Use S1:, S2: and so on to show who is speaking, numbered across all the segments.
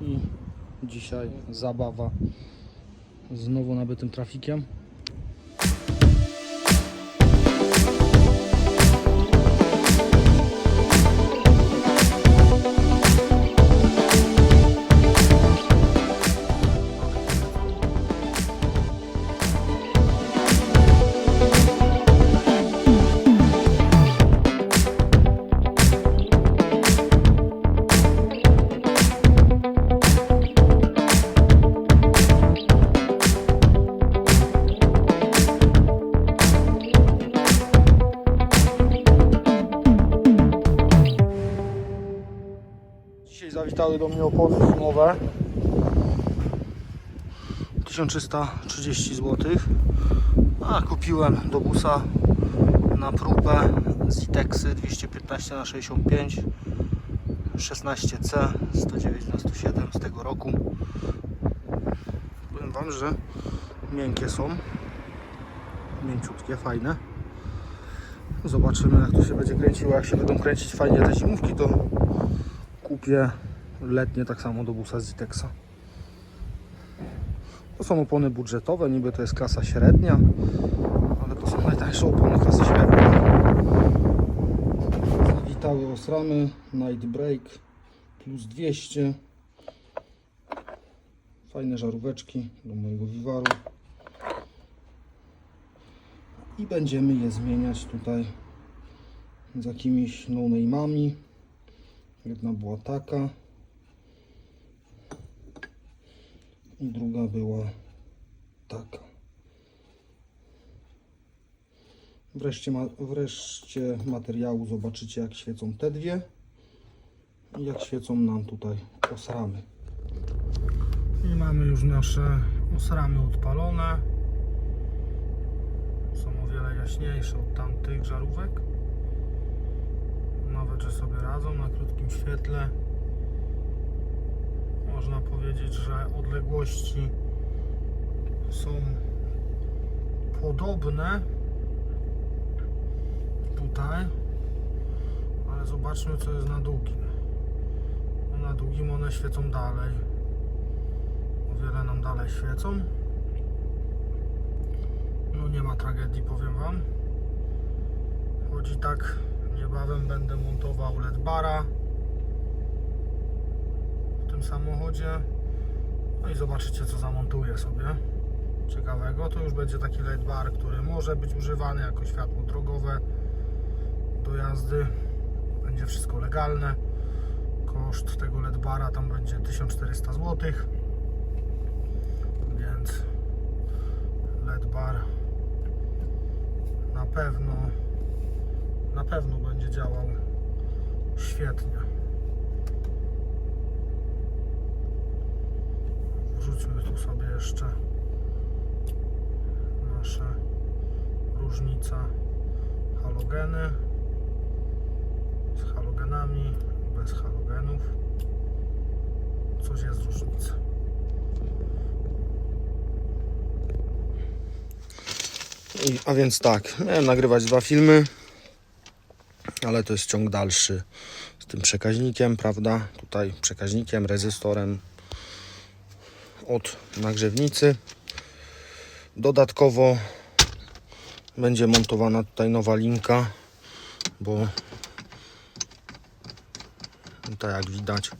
S1: I dzisiaj zabawa znowu nabytym trafikiem. Zawitały do mnie opony sumowe. 1330 zł. A kupiłem do busa na próbę Zitexy 215 na 65 16C 197 z tego roku. Powiem Wam, że miękkie są. Mięciutkie, fajne. Zobaczymy jak to się będzie kręciło. Jak się będą kręcić fajnie te zimówki, to kupię letnie tak samo do busa Zitexa. To są opony budżetowe, niby to jest klasa średnia, ale to są najtańsze opony klasy średniej. Zawitały osramy, Night Break plus 200. Fajne żaróweczki do mojego wiwaru. I będziemy je zmieniać tutaj z jakimiś no-name'ami. Jedna była taka. I druga była taka. Wreszcie, ma, wreszcie materiału zobaczycie jak świecą te dwie i jak świecą nam tutaj osramy. I mamy już nasze osramy odpalone. Są o wiele jaśniejsze od tamtych żarówek. Nawet, że sobie radzą na krótkim świetle. Można powiedzieć, że odległości są podobne tutaj, ale zobaczmy co jest na długim. Na długim one świecą dalej. O wiele nam dalej świecą. No nie ma tragedii, powiem Wam. Chodzi tak, niebawem będę montował LED bara samochodzie. No i zobaczycie co zamontuję sobie ciekawego. To już będzie taki LED bar, który może być używany jako światło drogowe do jazdy. Będzie wszystko legalne. Koszt tego LED bara tam będzie 1400 zł. Więc LED bar na pewno na pewno będzie działał świetnie. Wrzućmy tu sobie jeszcze nasze różnica halogeny z halogenami, bez halogenów. Coś jest różnica. I, a więc tak, miałem nagrywać dwa filmy, ale to jest ciąg dalszy z tym przekaźnikiem, prawda? Tutaj przekaźnikiem, rezystorem od nagrzewnicy. Dodatkowo będzie montowana tutaj nowa linka, bo tutaj jak widać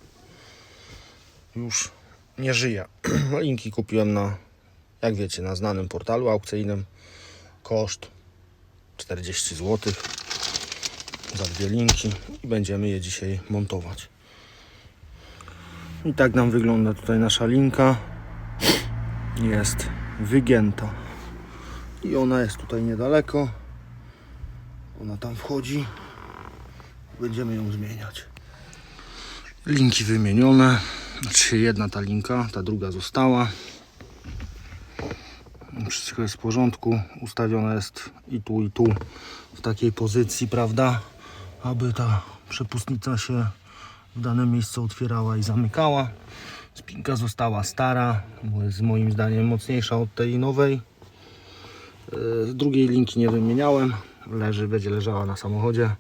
S1: już nie żyje. Linki kupiłem na, jak wiecie, na znanym portalu aukcyjnym. Koszt 40 zł za dwie linki i będziemy je dzisiaj montować. I tak nam wygląda tutaj nasza linka. Jest wygięta. I ona jest tutaj niedaleko. Ona tam wchodzi. Będziemy ją zmieniać. Linki wymienione. Znaczy jedna ta linka, ta druga została. Wszystko jest w porządku. Ustawiona jest i tu, i tu w takiej pozycji, prawda? Aby ta przepustnica się w danym miejscu otwierała i zamykała. Spinka została stara, bo jest moim zdaniem mocniejsza od tej nowej. Yy, Drugiej linki nie wymieniałem. Leży, będzie leżała na samochodzie.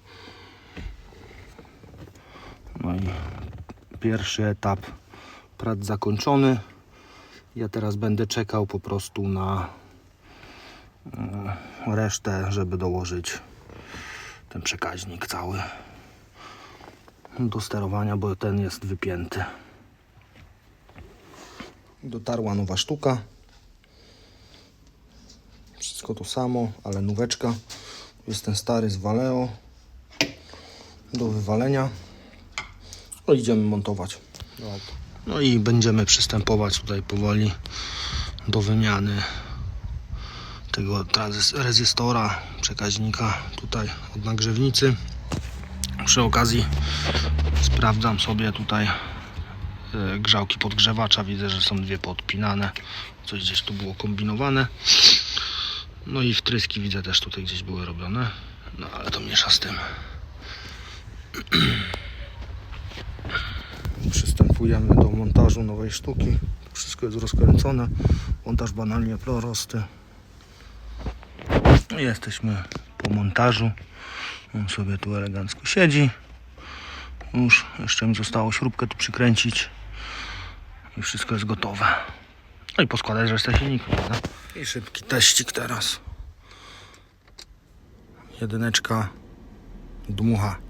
S1: No i pierwszy etap prac zakończony. Ja teraz będę czekał po prostu na e, resztę, żeby dołożyć ten przekaźnik cały do sterowania, bo ten jest wypięty. Dotarła nowa sztuka. Wszystko to samo, ale nóweczka. Jest ten stary z Valeo do wywalenia. No idziemy montować. No i będziemy przystępować tutaj powoli do wymiany tego rezystora, przekaźnika tutaj od nagrzewnicy. Przy okazji sprawdzam sobie tutaj e, grzałki podgrzewacza. Widzę, że są dwie podpinane. Coś gdzieś tu było kombinowane. No i wtryski widzę też tutaj gdzieś były robione. No ale to mniejsza z tym. Przystępujemy do montażu nowej sztuki. Wszystko jest rozkręcone. Montaż banalnie prosty. Jesteśmy po montażu. On sobie tu elegancko siedzi. Już jeszcze mi zostało śrubkę tu przykręcić. I wszystko jest gotowe. No i poskładać resztę silnika. prawda? I szybki teścik teraz. Jedyneczka dmucha.